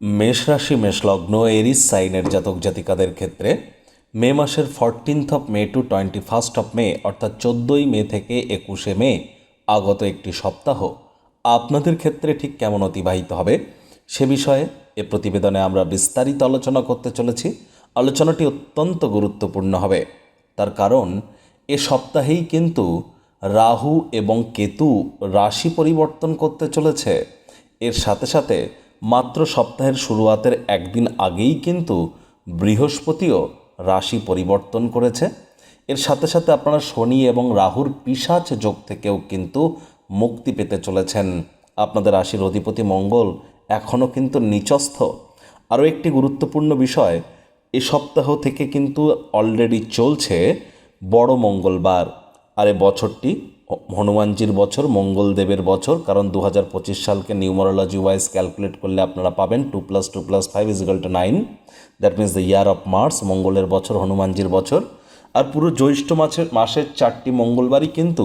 মেষ রাশি মেষলগ্ন এরিস সাইনের জাতক জাতিকাদের ক্ষেত্রে মে মাসের fourteenth of May to twenty first of May অর্থাৎ চোদ্দোই মে থেকে একুশে মে আগত একটি সপ্তাহ। আপনাদের ক্ষেত্রে ঠিক কেমন অতিবাহিত হবে সে বিষয়ে এ প্রতিবেদনে আমরা বিস্তারিত আলোচনা করতে চলেছি। আলোচনাটি অত্যন্ত গুরুত্বপূর্ণ হবে। তার কারণ, এ সপ্তাহেই কিন্তু রাহু এবং কেতু রাশি পরিবর্তন করতে চলেছে। এর সাথে সাথে মাত্র সপ্তাহের শুরুয়াতের একদিন আগেই কিন্তু বৃহস্পতিও রাশি পরিবর্তন করেছে। এর সাথে সাথে আপনারা শনি এবং রাহুর পিসাচ যোগ থেকেও কিন্তু মুক্তি পেতে চলেছেন। আপনাদের রাশির অধিপতি মঙ্গল এখনও কিন্তু নিচস্থ। আরও একটি গুরুত্বপূর্ণ বিষয়, এ সপ্তাহ থেকে কিন্তু অলরেডি চলছে বড় মঙ্গলবার। আর এ বছরটি হনুমানজির বছর, মঙ্গলদেবের বছর, কারণ দু হাজার পঁচিশ সালকে নিউমারোলজি ওয়াইজ ক্যালকুলেট করলে আপনারা পাবেন two plus two plus five is equal to nine that means the year of Mars মঙ্গলের বছর, হনুমানজির বছর। আর পুরো জ্যৈষ্ঠ মাসের মাসের চারটি মঙ্গলবারই কিন্তু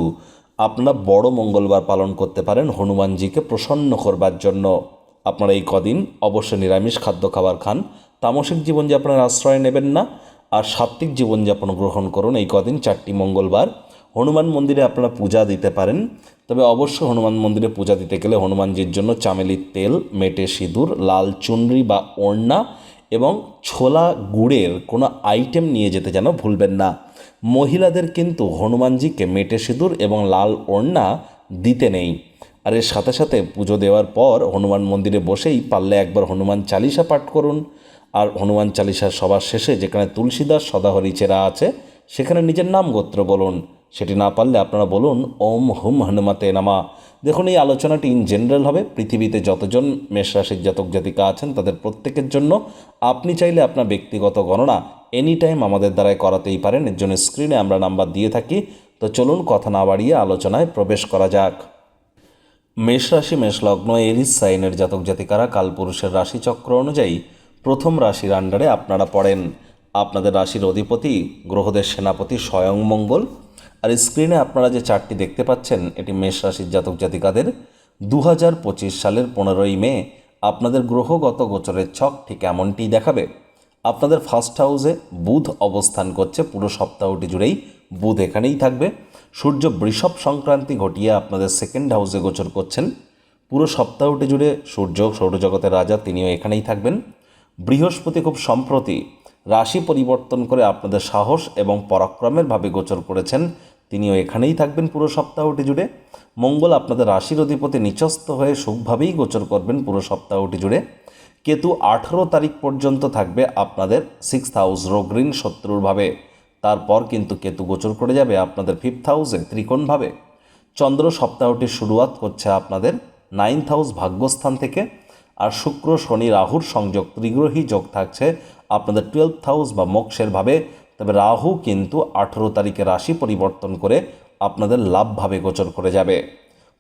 আপনারা বড় মঙ্গলবার পালন করতে পারেন হনুমানজিকে প্রসন্ন করবার জন্য। আপনারা এই কদিন অবশ্যই নিরামিষ খাদ্য খাবার খান। তামসিক জীবনযাপনের আশ্রয় নেবেন না। আর সাত্ত্বিক জীবনযাপন গ্রহণ করুন এই কদিন চারটি মঙ্গলবার। হনুমান মন্দিরে আপনারা পূজা দিতে পারেন। তবে অবশ্য হনুমান মন্দিরে পূজা দিতে গেলে হনুমানজির জন্য চামেলির তেল, মেটে সিঁদুর, লাল চুনরি বা ওড়না এবং ছোলা গুড়ের কোনো আইটেম নিয়ে যেতে যেন ভুলবেন না। মহিলাদের কিন্তু হনুমানজিকে মেটে সিঁদুর এবং লাল ওড়না দিতে নেই। আর এর সাথে সাথে পুজো দেওয়ার পর হনুমান মন্দিরে বসেই পারলে একবার হনুমান চালিসা পাঠ করুন। আর হনুমান চালিসার সবার শেষে যেখানে তুলসীদাস সদাহরি চেরা আছে, সেখানে নিজের নাম গোত্র বলুন। সেটি না পারলে আপনারা বলুন, ওম হুম হনুমাতে নামা। দেখুন, এই আলোচনাটি ইন জেনারেল হবে। পৃথিবীতে যতজন মেষরাশির জাতক জাতিকা আছেন, তাদের প্রত্যেকের জন্য আপনি চাইলে আপনার ব্যক্তিগত গণনা এনি টাইম আমাদের দ্বারাই করাতেই পারেন। এর জন্য স্ক্রিনে আমরা নাম্বার দিয়ে থাকি। তো চলুন, কথা না বাড়িয়ে আলোচনায় প্রবেশ করা যাক। মেষ রাশি মেষ এরিস সাইনের জাতক জাতিকারা কালপুরুষের রাশিচক্র অনুযায়ী প্রথম রাশির আন্ডারে আপনারা পড়েন। আপনাদের রাশির অধিপতি গ্রহদের সেনাপতি স্বয়ং মঙ্গল। আর স্ক্রিনে আপনারা যে চারটি দেখতে পাচ্ছেন, এটি মেষ রাশির জাতক জাতিকাদের। দু হাজার পঁচিশ সালের পনেরোই মে, আপনাদের গ্রহগত গোচরের ছক ঠিক এমনটিই দেখাবে। আপনাদের ফার্স্ট হাউসে বুধ অবস্থান করছে, পুরো সপ্তাহটি জুড়েই বুধ এখানেই থাকবে। সূর্য বৃষভ সংক্রান্তি ঘটিয়ে আপনাদের সেকেন্ড হাউসে গোচর করছেন। পুরো সপ্তাহটি জুড়ে সূর্য, সৌরজগতের রাজা, তিনিও এখানেই থাকবেন। বৃহস্পতি খুব সম্প্রতি রাশি পরিবর্তন করে আপনাদের সাহস এবং পরাক্রমের ভাবে গোচর করেছেন। তিনিও এখানেই থাকবেন পুরো সপ্তাহটি জুড়ে। মঙ্গল আপনাদের রাশির অধিপতি নিচস্থ হয়ে সুখভাবেই গোচর করবেন পুরো সপ্তাহটি জুড়ে। কেতু আঠেরো তারিখ পর্যন্ত থাকবে আপনাদের সিক্স হাউস রোগঋণ শত্রুরভাবে তারপর কিন্তু কেতু গোচর করে যাবে আপনাদের ফিফথ হাউসে ত্রিকোণভাবে চন্দ্র সপ্তাহটি শুরুয়াত করছে আপনাদের নাইন্থ হাউস ভাগ্যস্থান থেকে। আর শুক্র, শনি, রাহুর সংযোগ ত্রিগ্রহী যোগ থাকছে আপনাদের টুয়েলভ হাউস বা মোক্ষের ভাবে। তবে রাহু কিন্তু আঠেরো তারিখে রাশি পরিবর্তন করে আপনাদের লাভভাবে গোচর করে যাবে।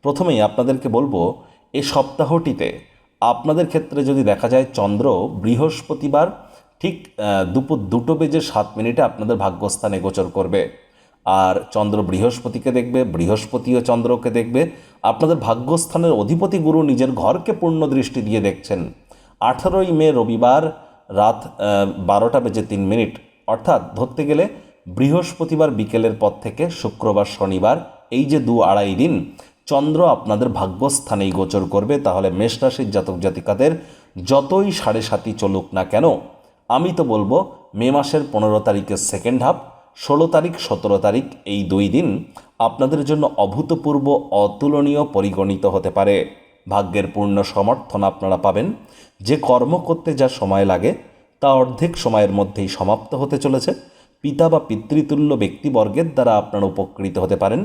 প্রথমেই আপনাদেরকে বলব এই সপ্তাহটিতে আপনাদের ক্ষেত্রে যদি দেখা যায় চন্দ্র বৃহস্পতিবার ঠিক দুপুর দুটো বেজে সাত মিনিটে আপনাদের ভাগ্যস্থানে গোচর করবে। আর চন্দ্র বৃহস্পতিকে দেখবে, বৃহস্পতিও চন্দ্রকে দেখবে। আপনাদের ভাগ্যস্থানের অধিপতি গুরু নিজের ঘরকে পূর্ণ দৃষ্টি দিয়ে দেখছেন। আঠারোই মে রবিবার রাত বারোটা বেজে তিন মিনিট অর্থাৎ ধরতে গেলে বৃহস্পতিবার বিকেলের পর থেকে শুক্রবার, শনিবার, এই যে দু আড়াই দিন, চন্দ্র আপনাদের ভাগ্যস্থানেই গোচর করবে। তাহলে মেষ রাশির জাতক জাতিকাদের যতই সাড়ে সাতই চলুক না কেন, আমি তো বলব মে মাসের পনেরো তারিখের সেকেন্ড হাফ ষোলো তারিখ, সতেরো তারিখ, এই দুই দিন আপনাদের জন্য অভূতপূর্ব, অতুলনীয় পরিগণিত হতে পারে। ভাগ্যের পূর্ণ সমর্থন আপনারা পাবেন। যে কর্ম করতে যা সময় লাগে তা অর্ধেক সময়ের মধ্যেই সমাপ্ত হতে চলেছে। পিতা বা পিতৃতুল্য ব্যক্তিবর্গের দ্বারা আপনারা উপকৃত হতে পারেন।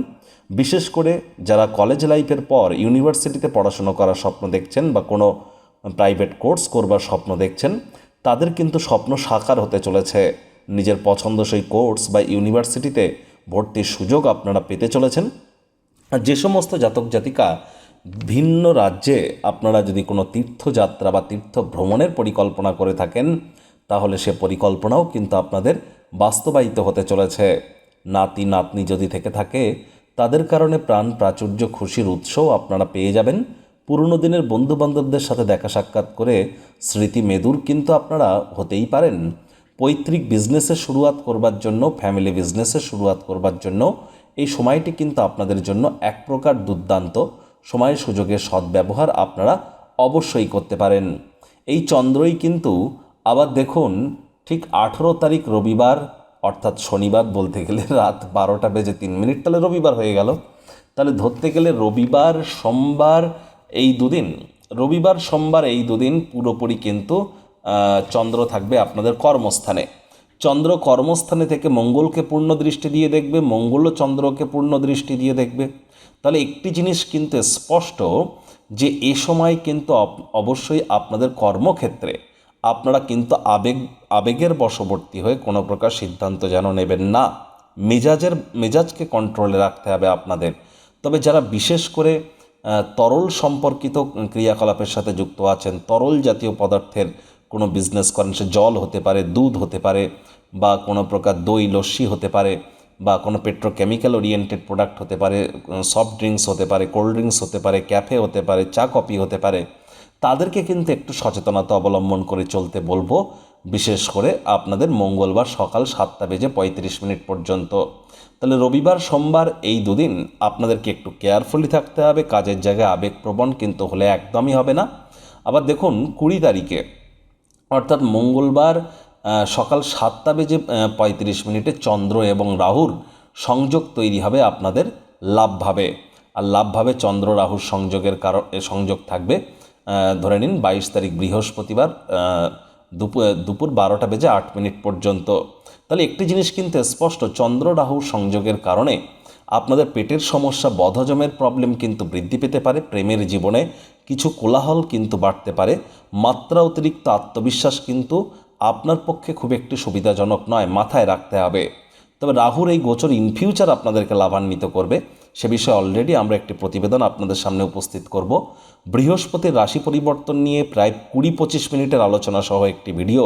বিশেষ করে যারা কলেজ লাইফের পর ইউনিভার্সিটিতে পড়াশুনো করার স্বপ্ন দেখছেন বা কোনো প্রাইভেট কোর্স করবার স্বপ্ন দেখছেন, তাদের কিন্তু স্বপ্ন সাকার হতে চলেছে। নিজের পছন্দসই কোর্স বা ইউনিভার্সিটিতে ভর্তির সুযোগ আপনারা পেতে চলেছেন। আর যে সমস্ত জাতক জাতিকা ভিন্ন রাজ্যে আপনারা যদি কোনো তীর্থযাত্রা বা তীর্থ ভ্রমণের পরিকল্পনা করে থাকেন তাহলে সে পরিকল্পনাও কিন্তু আপনাদের বাস্তবায়িত হতে চলেছে। নাতি, নাতনি যদি থেকে থাকে, তাদের কারণে প্রাণ প্রাচুর্য খুশির উৎসও আপনারা পেয়ে যাবেন। পুরনো দিনের বন্ধু বান্ধবদের সাথে দেখা সাক্ষাৎ করে স্মৃতি মেদুর কিন্তু আপনারা হতেই পারেন। পৈতৃক বিজনেসের শুরুয়াত করবার জন্য ফ্যামিলি বিজনেসের শুরুয়াত করবার জন্য এই সময়টি কিন্তু আপনাদের জন্য এক প্রকার দুর্দান্ত। সময় সুযোগের সদ্ব্যবহার আপনারা অবশ্যই করতে পারেন। এই চন্দ্রই কিন্তু আবার দেখুন, ঠিক আঠেরো তারিখ রবিবার, অর্থাৎ শনিবার বলতে গেলে রাত বারোটা বেজে তিন মিনিট, তাহলে রবিবার হয়ে গেল। তাহলে ধরতে গেলে রবিবার, সোমবার এই দুদিন, রবিবার, সোমবার এই দুদিন পুরোপুরি কিন্তু চন্দ্র থাকবে আপনাদের কর্মস্থানে। চন্দ্র কর্মস্থানে থেকে মঙ্গলকে পূর্ণ দৃষ্টি দিয়ে দেখবে, মঙ্গলও চন্দ্রকে পূর্ণ দৃষ্টি দিয়ে দেখবে। তাহলে একটি জিনিস কিন্তু স্পষ্ট, যে এ সময় কিন্তু অবশ্যই আপনাদের কর্মক্ষেত্রে আপনারা কিন্তু আবেগ, আবেগের বশবর্তী হয়ে কোনো প্রকার সিদ্ধান্ত যেন নেবেন না। মেজাজের, মেজাজকে কন্ট্রোলে রাখতে হবে আপনাদের। তবে যারা বিশেষ করে তরল সম্পর্কিত ক্রিয়াকলাপের সাথে যুক্ত আছেন, তরল জাতীয় পদার্থের কোনো বিজনেস করেন, সে জল হতে পারে, দুধ হতে পারে, বা কোনো প্রকার দই, লস্যি হতে পারে, বা কোনো পেট্রোকেমিক্যাল ওরিয়েন্টেড প্রোডাক্ট হতে পারে সফট ড্রিঙ্কস হতে পারে কোল্ড ড্রিঙ্কস হতে পারে ক্যাফে হতে পারে, চা কফি হতে পারে তাদেরকে কিন্তু একটু সচেতনতা অবলম্বন করে চলতে বলব। বিশেষ করে আপনাদের মঙ্গলবার সকাল সাতটা বেজে পঁয়ত্রিশ মিনিট পর্যন্ত। তাহলে রবিবার, সোমবার এই দুদিন আপনাদেরকে একটু কেয়ারফুলি থাকতে হবে। কাজের জায়গায় আবেগপ্রবণ কিন্তু হলে একদমই হবে না। আবার দেখুন, কুড়ি তারিখে, অর্থাৎ মঙ্গলবার সকাল সাতটা বেজে পঁয়ত্রিশ মিনিটে চন্দ্র এবং রাহুর সংযোগ তৈরি হবে আপনাদের লাভভাবে। আর লাভভাবে চন্দ্র রাহুর সংযোগের কারণ সংযোগ থাকবে ধরে নিন বাইশ তারিখ বৃহস্পতিবার দুপুর দুপুর বারোটা বেজে আট মিনিট পর্যন্ত। তাহলে একটি জিনিস কিন্তু স্পষ্ট চন্দ্র রাহু সংযোগের কারণে আপনাদের পেটের সমস্যা, বদহজমের প্রবলেম কিন্তু বৃদ্ধি পেতে পারে, প্রেমের জীবনে কিছু কোলাহল কিন্তু বাড়তে পারে, মাত্রা অতিরিক্ত আত্মবিশ্বাস কিন্তু আপনার পক্ষে খুব একটি সুবিধাজনক নয়, মাথায় রাখতে হবে। তবে রাহুর এই গোচর ইন ফিউচার আপনাদেরকে লাভান্বিত করবে। সে বিষয়ে অলরেডি আমরা একটি প্রতিবেদন আপনাদের সামনে উপস্থিত করব। বৃহস্পতির রাশি পরিবর্তন নিয়ে প্রায় কুড়ি পঁচিশ মিনিটের আলোচনা সহ একটি ভিডিও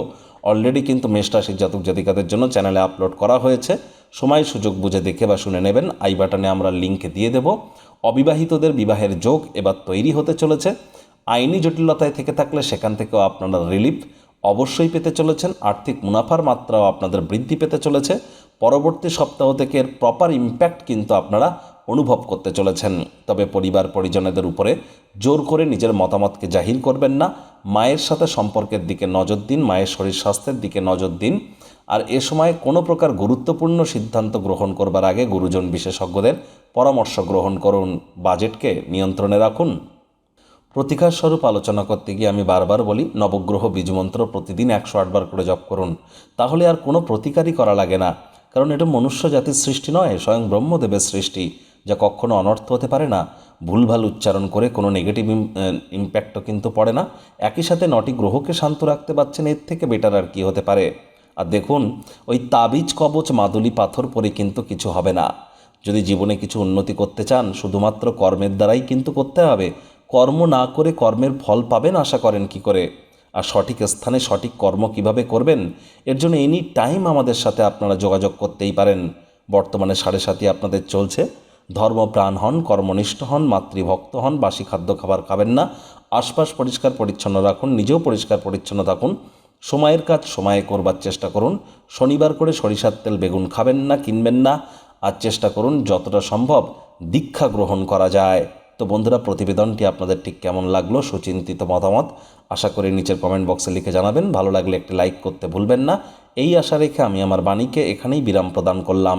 অলরেডি কিন্তু মেষ রাশির জাতক জাতিকাদের জন্য চ্যানেলে আপলোড করা হয়েছে। সময়, সুযোগ বুঝে দেখে বা শুনে নেবেন। আই বাটনে আমরা লিঙ্ক দিয়ে দেব। অবিবাহিতদের বিবাহের যোগ এবার তৈরি হতে চলেছে। আইনি জটিলতায় থেকে থাকলে সেখান থেকেও আপনারা রিলিফ অবশ্যই পেতে চলেছেন। আর্থিক মুনাফার মাত্রাও আপনাদের বৃদ্ধি পেতে চলেছে। পরবর্তী সপ্তাহ থেকে এর প্রপার ইম্প্যাক্ট কিন্তু আপনারা অনুভব করতে চলেছেন। তবে পরিবার পরিজনেদের উপরে জোর করে নিজের মতামতকে জাহির করবেন না। মায়ের সাথে সম্পর্কের দিকে নজর দিন, মায়ের শরীর স্বাস্থ্যের দিকে নজর দিন। আর এ সময় কোনো প্রকার গুরুত্বপূর্ণ সিদ্ধান্ত গ্রহণ করবার আগে গুরুজন বিশেষজ্ঞদের পরামর্শ গ্রহণ করুন। বাজেটকে নিয়ন্ত্রণে রাখুন। প্রতিকার স্বরূপ আলোচনা করতে গিয়ে আমি বারবার বলি, নবগ্রহ বীজমন্ত্র প্রতিদিন একশো আটবার করে জপ করুন। তাহলে আর কোনো প্রতিকারই করা লাগে না। কারণ এটা মনুষ্য জাতির সৃষ্টি নয়, স্বয়ং ব্রহ্মদেবের সৃষ্টি। যা কখনো অনর্থ হতে পারে না। ভুলভাল উচ্চারণ করে কোনো নেগেটিভ ইম্প্যাক্টও কিন্তু পড়ে না। একই সাথে নটি গ্রহকে শান্ত রাখতে পারছেন, এর থেকে বেটার আর কি হতে পারে। আর দেখুন, ওই তাবিজ, কবচ, মাদুলি, পাথর পরে কিন্তু কিছু হবে না। যদি জীবনে কিছু উন্নতি করতে চান, শুধুমাত্র কর্মের দ্বারাই কিন্তু করতে হবে। কর্ম না করে কর্মের ফল পাবেন, আশা করেন কি করে? আর সঠিক স্থানে সঠিক কর্ম কীভাবে করবেন? এর জন্য এনি টাইম আমাদের সাথে আপনারা যোগাযোগ করতেই পারেন। বর্তমানে সাড়ে সাথে আপনাদের চলছে। ধর্মপ্রাণ হন, কর্মনিষ্ঠ হন, মাতৃভক্ত হন, বাসি খাদ্য খাবার খাবেন না, আশপাশ পরিষ্কার পরিচ্ছন্ন রাখুন, নিজেও পরিষ্কার পরিচ্ছন্ন থাকুন, সময়ের কাজ সময়ে করবার চেষ্টা করুন, শনিবার করে সরিষার তেল বেগুন খাবেন না, কিনবেন না, আর চেষ্টা করুন যতটা সম্ভব দীক্ষা গ্রহণ করা যায়। তো বন্ধুরা, প্রতিবেদনটি আপনাদের ঠিক কেমন লাগল সুচিন্তিত মতামত আশা করি নিচের কমেন্ট বক্সে লিখে জানাবেন। ভালো লাগলে একটি লাইক করতে ভুলবেন না। এই আশা রেখে আমি আমার বাণীকে এখানেই বিরাম প্রদান করলাম।